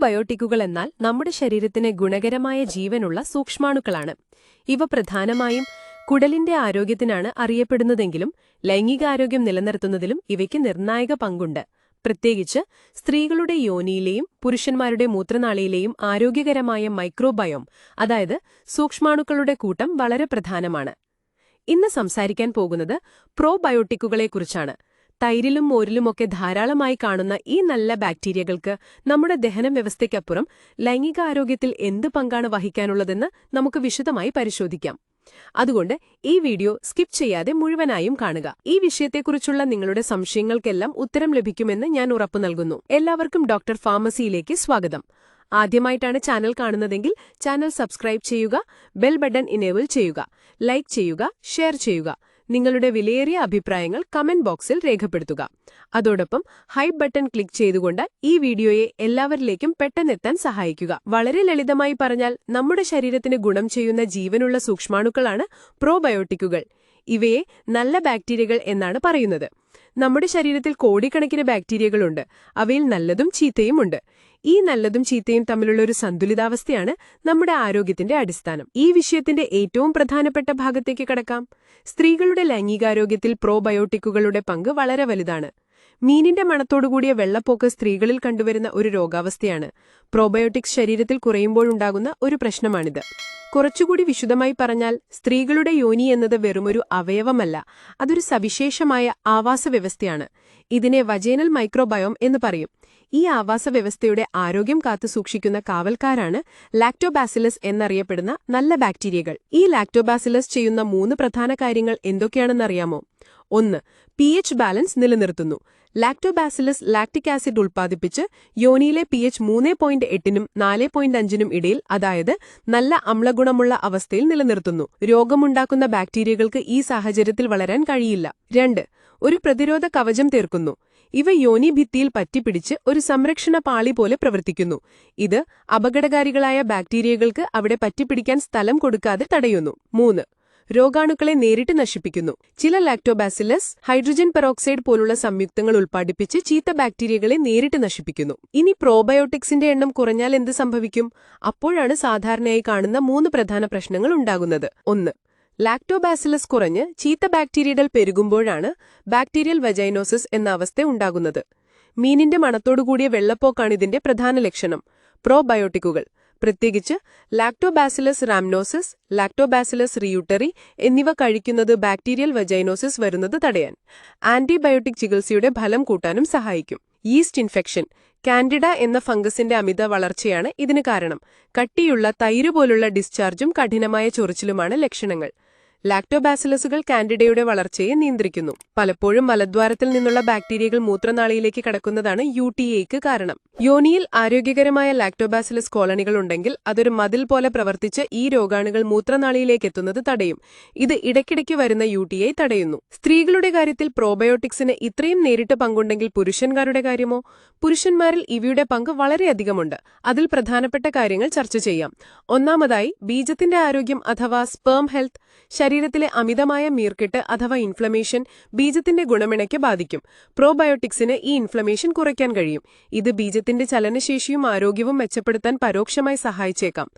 പ്രോബയോട്ടിക്കുകൾ എന്നാൽ നമ്മുടെ ശരീരത്തിന് ഗുണകരമായ ജീവനുള്ള സൂക്ഷ്മാണുക്കളാണ്. ഇവ പ്രധാനമായും കുടലിന്റെ ആരോഗ്യത്തിനാണ് അറിയപ്പെടുന്നതെങ്കിലും ലൈംഗികാരോഗ്യം നിലനിർത്തുന്നതിലും ഇവയ്ക്ക് നിർണായക പങ്കുണ്ട്. പ്രത്യേകിച്ച് സ്ത്രീകളുടെ യോനിയിലെയും പുരുഷന്മാരുടെ മൂത്രനാളിയിലെയും ആരോഗ്യകരമായ മൈക്രോബയോം അതായത് സൂക്ഷ്മാണുക്കളുടെ കൂട്ടം വളരെ പ്രധാനമാണ്. ഇന്ന് സംസാരിക്കാൻ പോകുന്നത് പ്രോബയോട്ടിക്കുകളെക്കുറിച്ചാണ്. തൈരിലും മോരിലുമൊക്കെ ധാരാളമായി കാണുന്ന ഈ നല്ല ബാക്ടീരിയകൾക്ക് നമ്മുടെ ദഹന വ്യവസ്ഥയ്ക്കപ്പുറം ലൈംഗികാരോഗ്യത്തിൽ എന്ത് പങ്കാണ് വഹിക്കാനുള്ളതെന്ന് നമുക്ക് വിശദമായി പരിശോധിക്കാം. അതുകൊണ്ട് ഈ വീഡിയോ സ്കിപ്പ് ചെയ്യാതെ മുഴുവനായും കാണുക. ഈ വിഷയത്തെക്കുറിച്ചുള്ള നിങ്ങളുടെ സംശയങ്ങൾക്കെല്ലാം ഉത്തരം ലഭിക്കുമെന്ന് ഞാൻ ഉറപ്പു നൽകുന്നു. എല്ലാവർക്കും ഡോക്ടർ ഫാർമസിയിലേക്ക് സ്വാഗതം. ആദ്യമായിട്ടാണ് ചാനൽ കാണുന്നതെങ്കിൽ ചാനൽ സബ്സ്ക്രൈബ് ചെയ്യുക ബെൽ ബട്ടൺ ഇനേബിൾ ചെയ്യുക ലൈക്ക് ചെയ്യുക ഷെയർ ചെയ്യുക. നിങ്ങളുടെ വിലയേറിയ അഭിപ്രായങ്ങൾ കമന്റ് ബോക്സിൽ രേഖപ്പെടുത്തുക. അതോടൊപ്പം ഹൈപ്പ് ബട്ടൺ ക്ലിക്ക് ചെയ്തുകൊണ്ട് ഈ വീഡിയോയെ എല്ലാവരിലേക്കും പെട്ടെന്നെത്താൻ സഹായിക്കുക. വളരെ ലളിതമായി പറഞ്ഞാൽ നമ്മുടെ ശരീരത്തിന് ഗുണം ചെയ്യുന്ന ജീവനുള്ള സൂക്ഷ്മാണുക്കളാണ് പ്രോബയോട്ടിക്കുകൾ. ഇവയെ നല്ല ബാക്ടീരിയകൾ എന്നാണ് പറയുന്നത്. നമ്മുടെ ശരീരത്തിൽ കോടിക്കണക്കിന് ബാക്ടീരിയകളുണ്ട്. അവയിൽ നല്ലതും ചീത്തയുമുണ്ട്. ഈ നല്ലതും ചീത്തയും തമ്മിലുള്ള ഒരു സന്തുലിതാവസ്ഥയാണ് നമ്മുടെ ആരോഗ്യത്തിന്റെ അടിസ്ഥാനം. ഈ വിഷയത്തിന്റെ ഏറ്റവും പ്രധാനപ്പെട്ട ഭാഗത്തേക്ക് കടക്കാം. സ്ത്രീകളുടെ ലൈംഗികാരോഗ്യത്തിൽ പ്രോബയോട്ടിക്കുകളുടെ പങ്ക് വളരെ വലുതാണ്. മീനിന്റെ മണത്തോടുകൂടിയ വെള്ളപ്പോക്ക് സ്ത്രീകളിൽ കണ്ടുവരുന്ന ഒരു രോഗാവസ്ഥയാണ്. പ്രോബയോട്ടിക്സ് ശരീരത്തിൽ കുറയുമ്പോഴുണ്ടാകുന്ന ഒരു പ്രശ്നമാണിത്. കുറച്ചുകൂടി വിശുദ്ധമായി പറഞ്ഞാൽ സ്ത്രീകളുടെ യോനി എന്നത് വെറുമൊരു അവയവമല്ല അതൊരു സവിശേഷമായ ആവാസ വ്യവസ്ഥയാണ് ഇതിനെ വജേനൽ മൈക്രോബയോം എന്ന് പറയും. ഈ ആവാസ വ്യവസ്ഥയുടെ ആരോഗ്യം കാത്തുസൂക്ഷിക്കുന്ന കാവൽക്കാരാണ് ലാക്ടോബാസിലസ് എന്നറിയപ്പെടുന്ന നല്ല ബാക്ടീരിയകൾ ഈ ലാക്ടോബാസിലസ് ചെയ്യുന്ന മൂന്ന് പ്രധാന കാര്യങ്ങൾ എന്തൊക്കെയാണെന്നറിയാമോ? ഒന്ന് പി ബാലൻസ് നിലനിർത്തുന്നു. ലാക്ടോബാസിലസ് ലാക്ടിക് ആസിഡ് ഉൽപ്പാദിപ്പിച്ച് യോനിയിലെ പി എച്ച് മൂന്ന് പോയിന്റ് എട്ടിനും നാല് പോയിന്റ് അഞ്ചിനും ഇടയിൽ അതായത് നല്ല അമ്ലഗുണമുള്ള അവസ്ഥയിൽ നിലനിർത്തുന്നു. രോഗമുണ്ടാക്കുന്ന ബാക്ടീരിയകൾക്ക് ഈ സാഹചര്യത്തിൽ വളരാൻ കഴിയില്ല. രണ്ട് ഒരു പ്രതിരോധ കവചം തീർക്കുന്നു. ഇവ യോനിഭിത്തിയിൽ പറ്റിപ്പിടിച്ച് ഒരു സംരക്ഷണ പാളി പോലെ പ്രവർത്തിക്കുന്നു. ഇത് അപകടകാരികളായ ബാക്ടീരിയകൾക്ക് അവിടെ പറ്റിപ്പിടിക്കാൻ സ്ഥലം കൊടുക്കാതെ തടയുന്നു. മൂന്ന് രോഗാണുക്കളെ നേരിട്ട് നശിപ്പിക്കുന്നു. ചില ലാക്ടോബാസിലസ് ഹൈഡ്രജൻ പെറോക്സൈഡ് പോലുള്ള സംയുക്തങ്ങൾ ഉൽപ്പാദിപ്പിച്ച് ചീത്ത ബാക്ടീരിയകളെ നേരിട്ട് നശിപ്പിക്കുന്നു. ഇനി പ്രോബയോട്ടിക്സിന്റെ എണ്ണം കുറഞ്ഞാൽ എന്ത് സംഭവിക്കും? അപ്പോഴാണ് സാധാരണയായി കാണുന്ന മൂന്ന് പ്രധാന പ്രശ്നങ്ങൾ ഉണ്ടാകുന്നത്. ഒന്ന് ലാക്ടോബാസിലസ് കുറഞ്ഞ് ചീത്ത ബാക്ടീരിയകൾ പെരുകുമ്പോഴാണ് ബാക്ടീരിയൽ വെജൈനോസിസ് എന്ന അവസ്ഥ ഉണ്ടാകുന്നത്. മീനിന്റെ മണത്തോടുകൂടിയ വെള്ളപ്പോക്കാണ് ഇതിന്റെ പ്രധാന ലക്ഷണം. പ്രോബയോട്ടിക്കുകൾ. പ്രത്യേകിച്ച് ലാക്ടോബാസിലസ് റാംനോസിസ് ലാക്ടോബാസിലസ് റിയൂട്ടറി എന്നിവ കഴിക്കുന്നത് ബാക്ടീരിയൽ വെജൈനോസിസ് വരുന്നത് തടയാൻ. ആന്റിബയോട്ടിക് ചികിത്സയുടെ ഫലം കൂട്ടാനും സഹായിക്കും. East infection. കാൻഡിഡ എന്ന ഫംഗസിന്റെ അമിത വളർച്ചയാണ് ഇതിന് കാരണം. കട്ടിയുള്ള തൈര് പോലുള്ള ഡിസ്ചാർജും കഠിനമായ ചൊറിച്ചിലുമാണ് ലക്ഷണങ്ങൾ. ലാക്ടോബാസിലസുകൾ കാൻഡിഡയുടെ വളർച്ചയെ നിയന്ത്രിക്കുന്നു. പലപ്പോഴും മലദ്വാരത്തിൽ നിന്നുള്ള ബാക്ടീരിയകൾ മൂത്രനാളിയിലേക്ക് കടക്കുന്നതാണ് യു കാരണം. യോനിയിൽ ആരോഗ്യകരമായ ലാക്ടോബാസിലസ് കോളനികൾ ഉണ്ടെങ്കിൽ അതൊരു മതിൽ പോലെ പ്രവർത്തിച്ച് ഈ രോഗാണുകൾ മൂത്രനാളിയിലേക്ക് എത്തുന്നത് തടയും. ഇത് ഇടയ്ക്കിടയ്ക്ക് വരുന്ന യു തടയുന്നു. സ്ത്രീകളുടെ കാര്യത്തിൽ പ്രോബയോട്ടിക്സിന് ഇത്രയും നേരിട്ട് പങ്കുണ്ടെങ്കിൽ പുരുഷന്മാരുടെ കാര്യമോ? പുരുഷന്മാരിൽ ഇവയുടെ പങ്ക് വളരെയധികമുണ്ട്. അതിൽ പ്രധാനപ്പെട്ട കാര്യങ്ങൾ ചർച്ച ചെയ്യാം. ഒന്നാമതായി ബീജത്തിന്റെ ആരോഗ്യം അഥവാ സ്പേം ഹെൽത്ത് ശരീരത്തിലെ അമിതമായ മീർക്കെട്ട് അഥവാ ഇൻഫ്ലമേഷൻ ബീജത്തിന്റെ ഗുണമിണയ്ക്ക് ബാധിക്കും. പ്രോബയോട്ടിക്സിന് ഈ ഇൻഫ്ലമേഷൻ കുറയ്ക്കാൻ കഴിയും. ഇത് ബീജത്തിന്റെ ചലനശേഷിയും ആരോഗ്യവും മെച്ചപ്പെടുത്താൻ പരോക്ഷമായി സഹായിച്ചേക്കാം.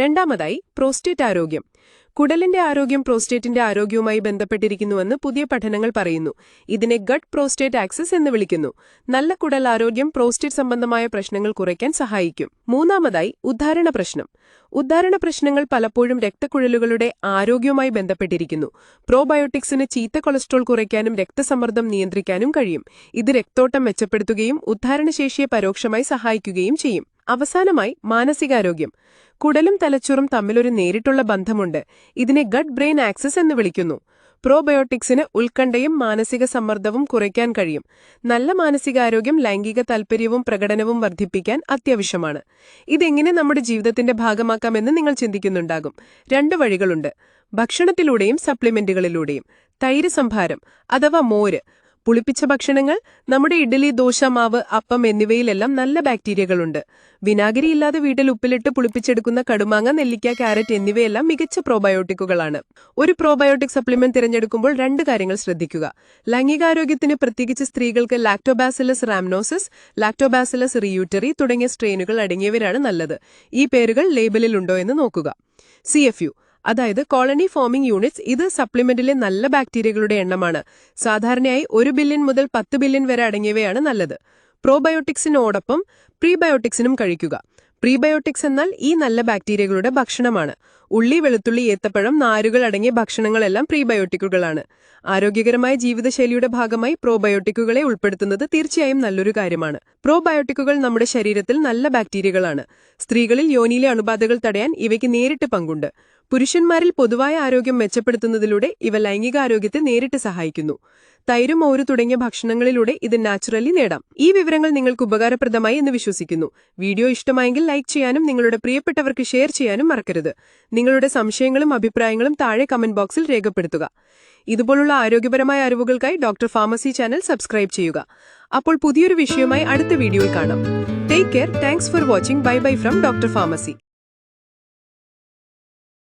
രണ്ടാമതായി പ്രോസ്റ്റേറ്റ് ആരോഗ്യം. കുടലിന്റെ ആരോഗ്യം പ്രോസ്റ്റേറ്റിന്റെ ആരോഗ്യവുമായി ബന്ധപ്പെട്ടിരിക്കുന്നുവെന്ന് പുതിയ പഠനങ്ങൾ പറയുന്നു. ഇതിനെ ഗട്ട് പ്രോസ്റ്റേറ്റ് ആക്സസ് എന്ന് വിളിക്കുന്നു. നല്ല കുടൽ ആരോഗ്യം പ്രോസ്റ്റേറ്റ് സംബന്ധമായ പ്രശ്നങ്ങൾ കുറയ്ക്കാൻ സഹായിക്കും. മൂന്നാമതായി ഉദ്ധാരണ പ്രശ്നം. ഉദ്ധാരണ പ്രശ്നങ്ങൾ പലപ്പോഴും രക്തക്കുഴലുകളുടെ ആരോഗ്യവുമായി ബന്ധപ്പെട്ടിരിക്കുന്നു. പ്രോബയോട്ടിക്സിന് ചീത്ത കൊളസ്ട്രോൾ കുറയ്ക്കാനും രക്തസമ്മർദ്ദം നിയന്ത്രിക്കാനും കഴിയും. ഇത് രക്തോട്ടം മെച്ചപ്പെടുത്തുകയും ഉദ്ധാരണശേഷിയെ പരോക്ഷമായി സഹായിക്കുകയും ചെയ്യും. അവസാനമായി മാനസികാരോഗ്യം. കുടലും തലച്ചോറും തമ്മിലൊരു നേരിട്ടുള്ള ബന്ധമുണ്ട്. ഇതിനെ ഗഡ് ബ്രെയിൻ ആക്സസ് എന്ന് വിളിക്കുന്നു. പ്രോബയോട്ടിക്സിന് ഉത്കണ്ഠയും മാനസിക സമ്മർദ്ദവും കുറയ്ക്കാൻ കഴിയും. നല്ല മാനസികാരോഗ്യം ലൈംഗിക താൽപ്പര്യവും പ്രകടനവും വർദ്ധിപ്പിക്കാൻ അത്യാവശ്യമാണ്. ഇതെങ്ങനെ നമ്മുടെ ജീവിതത്തിന്റെ ഭാഗമാക്കാമെന്ന് നിങ്ങൾ ചിന്തിക്കുന്നുണ്ടാകും. രണ്ട് വഴികളുണ്ട്. ഭക്ഷണത്തിലൂടെയും സപ്ലിമെന്റുകളിലൂടെയും. തൈര് സംഭാരം അഥവാ മോര്. പുളിപ്പിച്ച ഭക്ഷണങ്ങൾ നമ്മുടെ ഇഡ്ഡലി ദോശ മാവ് അപ്പം എന്നിവയിലെല്ലാം നല്ല ബാക്ടീരിയകളുണ്ട്. വിനാഗിരി ഇല്ലാതെ വീട്ടിൽ ഉപ്പിലിട്ട് പുളിപ്പിച്ചെടുക്കുന്ന കടുമാങ്ങ നെല്ലിക്ക കാരറ്റ് എന്നിവയെല്ലാം മികച്ച പ്രോബയോട്ടിക്കുകളാണ്. ഒരു പ്രോബയോട്ടിക് സപ്ലിമെന്റ് തിരഞ്ഞെടുക്കുമ്പോൾ രണ്ട് കാര്യങ്ങൾ ശ്രദ്ധിക്കുക. ലൈംഗികാരോഗ്യത്തിന് പ്രത്യേകിച്ച് സ്ത്രീകൾക്ക് ലാക്ടോബാസിലസ് റാംനോസിസ് ലാക്ടോബാസിലസ് റിയൂട്ടറി തുടങ്ങിയ സ്ട്രെയിനുകൾ അടങ്ങിയവരാണ് നല്ലത്. ഈ പേരുകൾ ലേബലിലുണ്ടോ എന്ന് നോക്കുക. സി അതായത് കോളനി ഫോമിംഗ് യൂണിറ്റ്സ് ഇത് സപ്ലിമെന്റിലെ നല്ല ബാക്ടീരിയകളുടെ എണ്ണമാണ്. സാധാരണയായി ഒരു ബില്യൺ മുതൽ പത്ത് ബില്യൺ വരെ അടങ്ങിയവയാണ് നല്ലത്. പ്രോബയോട്ടിക്സിനോടൊപ്പം പ്രീബയോട്ടിക്സിനും കഴിക്കുക. പ്രീബയോട്ടിക്സ് എന്നാൽ ഈ നല്ല ബാക്ടീരിയകളുടെ ഭക്ഷണമാണ്. ഉള്ളി വെളുത്തുള്ളി ഏത്തപ്പഴം നാരുകൾ അടങ്ങിയ ഭക്ഷണങ്ങളെല്ലാം പ്രീബയോട്ടിക്കുകളാണ്. ആരോഗ്യകരമായ ജീവിതശൈലിയുടെ ഭാഗമായി പ്രോബയോട്ടിക്കുകളെ ഉൾപ്പെടുത്തുന്നത് തീർച്ചയായും നല്ലൊരു കാര്യമാണ്. പ്രോബയോട്ടിക്കുകൾ നമ്മുടെ ശരീരത്തിൽ നല്ല ബാക്ടീരിയകളാണ്. സ്ത്രീകളിൽ യോനിയിലെ അണുബാധകൾ തടയാൻ ഇവയ്ക്ക് നേരിട്ട് പങ്കുണ്ട്. പുരുഷന്മാരിൽ പൊതുവായ ആരോഗ്യം മെച്ചപ്പെടുത്തുന്നതിലൂടെ ഇവ ലൈംഗികാരോഗ്യത്തെ നേരിട്ട് സഹായിക്കുന്നു. തൈരും ഓരു തുടങ്ങിയ ഭക്ഷണങ്ങളിലൂടെ ഇത് നാച്ചുറലി നേടാം. ഈ വിവരങ്ങൾ നിങ്ങൾക്ക് ഉപകാരപ്രദമായി എന്ന് വിശ്വസിക്കുന്നു. വീഡിയോ ഇഷ്ടമായെങ്കിൽ ലൈക്ക് ചെയ്യാനും നിങ്ങളുടെ പ്രിയപ്പെട്ടവർക്ക് ഷെയർ ചെയ്യാനും മറക്കരുത്. നിങ്ങളുടെ സംശയങ്ങളും അഭിപ്രായങ്ങളും താഴെ കമന്റ് ബോക്സിൽ രേഖപ്പെടുത്തുക. ഇതുപോലുള്ള ആരോഗ്യപരമായ അറിവുകൾക്കായി ഡോക്ടർ ഫാർമസി ചാനൽ സബ്സ്ക്രൈബ് ചെയ്യുക. അപ്പോൾ പുതിയൊരു വിഷയമായി അടുത്ത വീഡിയോയിൽ കാണാം. Take care thanks for watching bye bye from doctor pharmacy